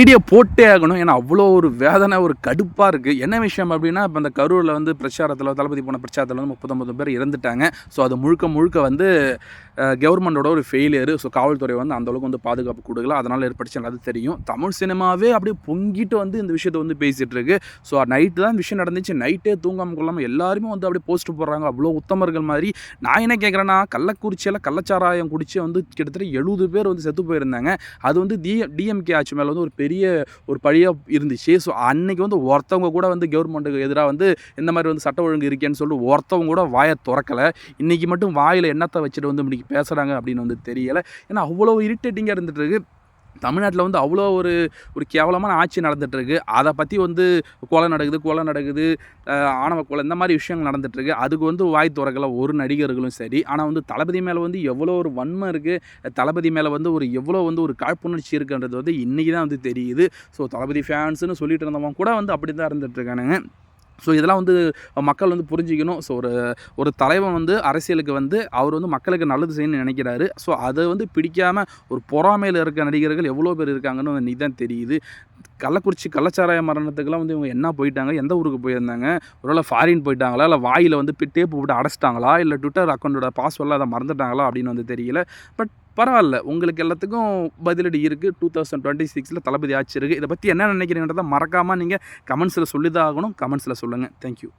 Video போட்டே ஆகணும். ஏன்னா அவ்வளோ ஒரு வேதனை ஒரு கடுப்பாக இருக்குது என்ன விஷயம் அப்படின்னா இப்போ இந்த கரூரில் வந்து பிரச்சாரத்தில் தளபதி போன பிரச்சாரத்தில் வந்து முப்பத்தொம்பது பேர் இறந்துட்டாங்க. ஸோ அது முழுக்க முழுக்க வந்து கவர்மெண்டோட ஒரு ஃபெயிலியர் ஸோ காவல்துறை வந்து அந்தளவுக்கு வந்து பாதுகாப்பு கொடுக்கல. அதனால் ஏற்பட்டுச்சு அது தெரியும். தமிழ் சினிமாவே அப்படியே பொங்கிட்டு வந்து இந்த விஷயத்தை வந்து பேசிகிட்டு இருக்கு. ஸோ நைட்டு தான் விஷயம் நடந்துச்சு. நைட்டே தூங்காமல் கொள்ளாமல் எல்லாருமே வந்து அப்படியே போஸ்ட் போடுறாங்க. அவ்வளோ உத்தமர்கள் மாதிரி. நான் என்ன கேட்குறேன்னா கள்ளக்குறிச்சியில் கள்ளச்சாராயம் குடிச்சு வந்து கிட்டத்தட்ட எழுபது பேர் வந்து செத்து போயிருந்தாங்க. அது வந்து டி டிஎம்கே ஆட்சி மேலே வந்து ஒரு பெரிய ஒரு பழியாக இருந்துச்சு. ஸோ அன்னைக்கு வந்து ஒருத்தவங்க கூட வந்து கவர்மெண்ட்டுக்கு எதிராக வந்து இந்த மாதிரி வந்து சட்ட ஒழுங்கு இருக்கேன்னு சொல்லிட்டு ஒருத்தவங்க கூட வாயை திறக்கலை. இன்றைக்கி மட்டும் வாயில் என்னத்தை வச்சுட்டு வந்து இன்றைக்கி பேசுகிறாங்க அப்படின்னு வந்து தெரியலை. ஏன்னா அவ்வளோ இரிட்டேட்டிங்காக இருந்துட்டு இருக்கு. தமிழ்நாட்டில் வந்து அவ்வளோ ஒரு ஒரு கேவலமான ஆட்சி நடந்துகிட்ருக்கு அதை பற்றி வந்து கொலை நடக்குது கொலை நடக்குது ஆணவ கொலை இந்த மாதிரி விஷயங்கள் நடந்துகிட்ருக்கு அதுக்கு வந்து வாய் திறக்கல ஒரு நடிகர்களும் சரி. ஆனால் வந்து தளபதி மேலே வந்து எவ்வளோ ஒரு வன்மை இருக்குது தளபதி மேலே வந்து ஒரு எவ்வளோ வந்து ஒரு காழ்ப்புணர்ச்சி இருக்குன்றது வந்து இன்றைக்கி தான் வந்து தெரியுது. ஸோ தளபதி ஃபேன்ஸ்னு சொல்லிட்டு இருந்தவங்க கூட வந்து அப்படி தான் இருந்துகிட்ருக்கானுங்க ஸோ இதெல்லாம் வந்து மக்கள் வந்து புரிஞ்சிக்கணும். ஸோ ஒரு ஒரு தலைவன் வந்து அரசியலுக்கு வந்து அவர் வந்து மக்களுக்கு நல்லது செய்யணும்னு நினைக்கிறாரு. ஸோ அதை வந்து பிடிக்காமல் ஒரு பொறாமையில் இருக்க நடிகர்கள் எவ்வளோ பேர் இருக்காங்கன்னு வந்து தான் தெரியுது. கள்ளக்குறிச்சி கள்ளச்சாராய மரணத்துக்கெல்லாம் வந்து இவங்க என்ன போயிட்டாங்க? எந்த ஊருக்கு போயிருந்தாங்க? ஒருவேளை ஃபாரின் போயிட்டாங்களா? இல்லை வாயில் வந்து டேப்பு போட்டு அடைச்சிட்டாங்களா? இல்லை ட்விட்டர் அக்கௌண்ட்டோட பாஸ்வேர்டில் அதை மறந்துட்டாங்களா? அப்படின்னு வந்து தெரியல. பட் பரவாயில்ல. உங்களுக்கு எல்லாத்துக்கும் பதிலடி இருக்குது டூ தௌசண்ட் டுவெண்ட்டி சிக்ஸில் தளபதி ஆட்சி இருக்குது இதை பற்றி என்ன நினைக்கிறீங்கன்றதை மறக்காமல் நீங்கள் கமெண்ட்ஸில் சொல்லி தான் ஆகணும். கமெண்ட்ஸில் சொல்லுங்கள் தேங்க்யூ